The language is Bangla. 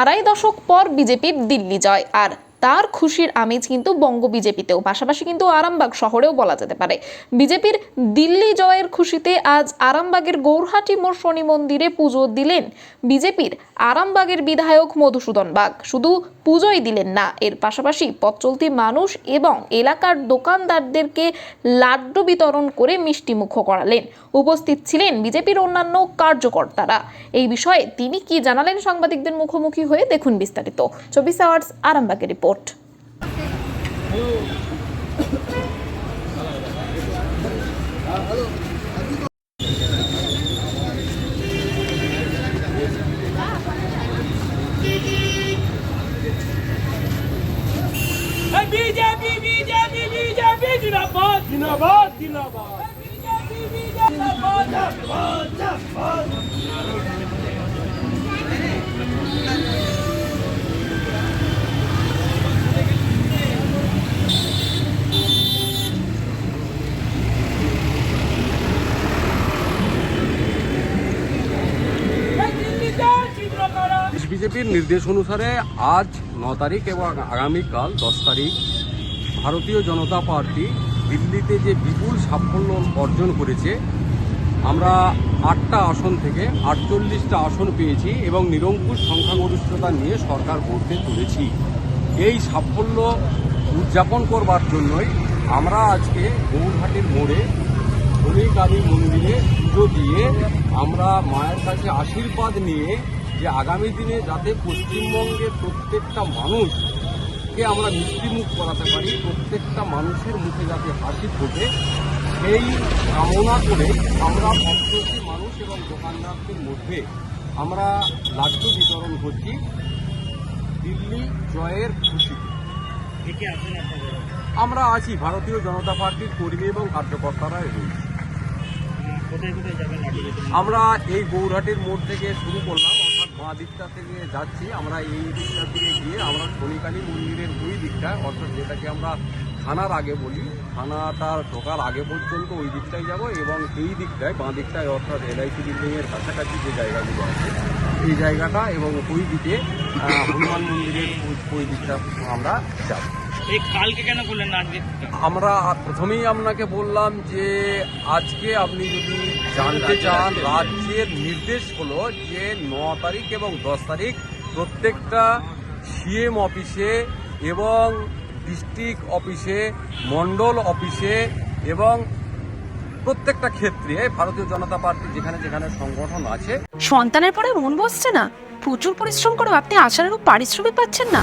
আড়াই দশক পর বিজেপির দিল্লি জয়। আর তার খুশির আমেজ কিন্তু বঙ্গ বিজেপিতেও, পাশাপাশি কিন্তু আরামবাগ শহরেও বলা যেতে পারে। বিজেপির দিল্লি জয়ের খুশিতে আজ আরামবাগের গৌরহাটি মোড় শনি মন্দিরে পুজো দিলেন বিজেপির আরামবাগের বিধায়ক মধুসূদন বাগ। শুধু পুজোই দিলেন না, এর পাশাপাশি পথ চলতি মানুষ এবং এলাকার দোকানদারদেরকে লাড্ডু বিতরণ করে মিষ্টিমুখ করালেন। উপস্থিত ছিলেন বিজেপির অন্যান্য কার্যকর্তারা। এই বিষয়ে তিনি কি জানালেন সাংবাদিকদের মুখোমুখি হয়ে দেখুন বিস্তারিত। চব্বিশ আওয়ার্স আরামবাগের report. বিজেপি বিজেপি বিজেপি জিন্দাবাদ জিন্দাবাদ জিন্দাবাদ বিজেপি বিজেপি জিন্দাবাদ জিন্দাবাদ বিজেপির নির্দেশ অনুসারে আজ ন তারিখ এবং আগামীকাল দশ তারিখ ভারতীয় জনতা পার্টি দিল্লিতে যে বিপুল সাফল্য অর্জন করেছে, আমরা আটটা আসন থেকে আটচল্লিশটা আসন পেয়েছি এবং নিরঙ্কুশ সংখ্যাগরিষ্ঠতা নিয়ে সরকার গড়তে চলেছি এই সাফল্য উদযাপন করবার জন্যই আমরা আজকে গৌরহাটির মোড়ে শনিকালী মন্দিরে পুজো দিয়ে আমরা মায়ের কাছে আশীর্বাদ নিয়ে যে আগামী দিনে যাতে পশ্চিমবঙ্গের প্রত্যেকটা মানুষকে আমরা মিষ্টিমুখ করাতে পারি প্রত্যেকটা মানুষের মুখে যাতে হাসি ফোটে সেই কামনা করে আমরা ভক্তী মানুষ এবং দোকানদারদের মধ্যে আমরা লাড্ডু বিতরণ করছি। দিল্লি জয়ের খুশিতে আমরা আছি ভারতীয় জনতা পার্টির কর্মী এবং কার্যকর্তারা রয়েছে। আমরা এই গৌরহাটির মোড় থেকে শুরু করলাম, অর্থাৎ বাঁ দিকটা থেকে যাচ্ছি। আমরা এই দিকটা থেকে গিয়ে আমরা শনিকালী মন্দিরের দুই দিকটায় অর্থাৎ যেটাকে আমরা থানার আগে বলি। থানাটার ঢোকার আগে পর্যন্ত ওই দিকটাই যাব এবং এই দিকটায়, বাঁ দিকটায় অর্থাৎ এলআইসি বিল্ডিংয়ের কাছাকাছি যে জায়গাগুলো আছে, এই জায়গাটা এবং ওই দিকে হনুমান মন্দিরের ওই দিকটা আমরা যাব। এই কালকে কেন করলেন না আজকে? আমরা প্রথমেই আপনাকে বললাম যে আজকে আপনি যদি জানতে চান রাজ্যের নির্দেশ হলো যে ন তারিখ এবং দশ তারিখ প্রত্যেকটা সিএম অফিসে এবং ডিস্ট্রিক্ট অফিসে মন্ডল অফিসে এবং প্রত্যেকটা ক্ষেত্রে ভারতীয় জনতা পার্টি যেখানে যেখানে সংগঠন আছে। সন্তানের পরে মন বসছে না। প্রচুর পরিশ্রম করেও আপনি আশানুরূপ পারিশ্রমিক পাচ্ছেন না।